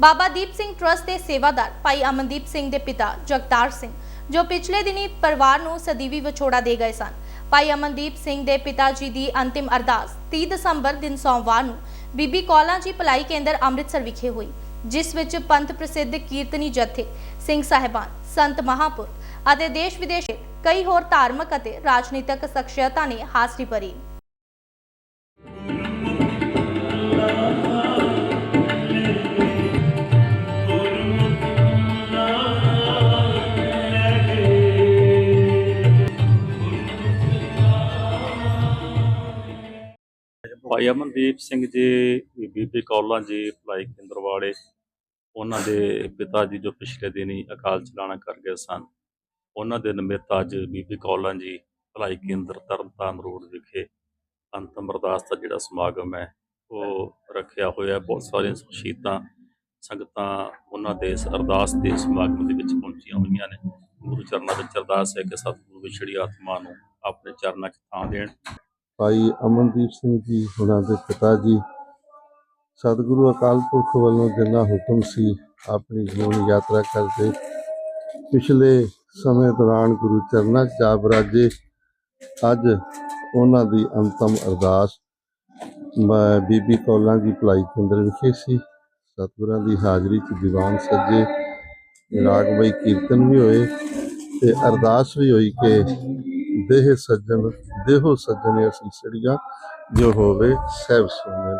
Baba Deep Singh trust ਦੇ ਸੇਵਾਦਾਰ ਭਾਈ ਅਮਨਦੀਪ ਸਿੰਘ ਦੇ ਪਿਤਾ ਜਗਤਾਰ ਸਿੰਘ, ਜੋ ਪਿਛਲੇ ਦਿਨੀ ਪਰਿਵਾਰ ਨੂੰ ਸਦੀਵੀ ਵਿਛੋੜਾ ਦੇ ਗਏ ਸਨ। ਭਾਈ ਅਮਨਦੀਪ ਸਿੰਘ ਦੇ ਪਿਤਾ ਜੀ ਦੀ ਅੰਤਿਮ ਅਰਦਾਸ 30 ਦਸੰਬਰ ਦਿਨ ਸੋਮਵਾਰ ਨੂੰ ਬੀਬੀ ਕੌਲਾਂ ਜੀ ਭਲਾਈ ਕੇਂਦਰ ਅੰਮ੍ਰਿਤਸਰ ਵਿਖੇ ਹੋਈ, ਜਿਸ ਵਿੱਚ ਪੰਥ ਪ੍ਰਸਿੱਧ ਕੀਰਤਨੀ ਜਥੇ, ਸਿੰਘ ਸਾਹਿਬਾਨ, ਸੰਤ ਮਹਾਪੁਰ ਅਤੇ ਦੇਸ਼ ਵਿਦੇਸ਼ ਕਈ ਹੋਰ ਧਾਰਮਿਕ ਅਤੇ ਰਾਜਨੀਤਿਕ ਸ਼ਖਸੀਅਤਾਂ ਨੇ ਹਾਜ਼ਰੀ ਭਰੀ। ਭਾਈ ਅਮਨਦੀਪ ਸਿੰਘ ਜੀ, ਬੀਬੀ ਕੌਲਾਂ ਜੀ, ਭਲਾਈ ਕੇਂਦਰ ਵਾਲੇ ਉਹਨਾਂ ਦੇ ਪਿਤਾ ਜੀ ਜੋ ਪਿਛਲੇ ਦਿਨੀ ਅਕਾਲ ਚਲਾਣਾ ਕਰ ਗਏ ਸਨ। ਉਹਨਾਂ ਦੇ ਨਿਮਿਤ ਅੱਜ ਬੀਬੀ ਕੌਲਾਂ ਜੀ, ਭਲਾਈ ਕੇਂਦਰ ਤਰਨਤਾਰਨ ਰੋਡ ਵਿਖੇ ਅੰਤਮ ਅਰਦਾਸ ਦਾ ਜਿਹੜਾ ਸਮਾਗਮ ਹੈ, ਉਹ ਰੱਖਿਆ ਹੋਇਆ। ਬਹੁਤ ਸਾਰੀਆਂ ਸ਼ਹੀਦਾਂ ਸੰਗਤਾਂ ਉਹਨਾਂ ਦੇ ਇਸ ਅਰਦਾਸ ਦੇ ਸਮਾਗਮ ਦੇ ਵਿੱਚ ਪਹੁੰਚੀਆਂ ਹੋਈਆਂ ਨੇ। ਗੁਰੂ ਚਰਨਾਂ ਵਿੱਚ ਅਰਦਾਸ ਹੈ ਕਿ ਸਤਿਗੁਰੂ ਵਿਛੜੀ ਆਤਮਾ ਨੂੰ ਆਪਣੇ ਚਰਨਾਂ 'ਚ ਥਾਂ ਦੇਣ। ਭਾਈ ਅਮਨਦੀਪ ਸਿੰਘ ਜੀ ਉਹਨਾਂ ਦੇ ਪਿਤਾ ਜੀ। ਸਤਿਗੁਰੂ ਅਕਾਲ ਪੁਰਖ ਵੱਲੋਂ ਜਿੰਨਾ ਹੁਕਮ ਸੀ, ਆਪਣੀ ਜੀਵਨ ਯਾਤਰਾ ਕਰਦੇ। ਪਿਛਲੇ ਸਮੇਂ ਦੌਰਾਨ ਗੁਰੂ ਚਰਨਾਂ 'ਚ ਜਾ ਬਰਾਜੇ ਅੱਜ ਉਹਨਾਂ ਦੀ ਅੰਤਮ ਅਰਦਾਸ। ਬੀਬੀ ਕੌਲਾਂ ਦੀ ਭਲਾਈ ਕੇਂਦਰ ਵਿਖੇ ਸੀ। ਸਤਿਗੁਰਾਂ ਦੀ ਹਾਜ਼ਰੀ 'ਚ ਦੀਵਾਨ ਸੱਜੇ। ਰਾਗ ਰਾਗਮਈ ਕੀਰਤਨ ਵੀ ਹੋਏ ਤੇ ਅਰਦਾਸ ਵੀ ਹੋਈ ਕਿ ਦੇਹ ਸੱਜਣ ਦੇਹੋ ਸੱਜਣੇ ਅਸੀਂ ਸੜੀਆਂ ਜੋ ਹੋਵੇ ਸਹਿਬ ਸੁਣੇ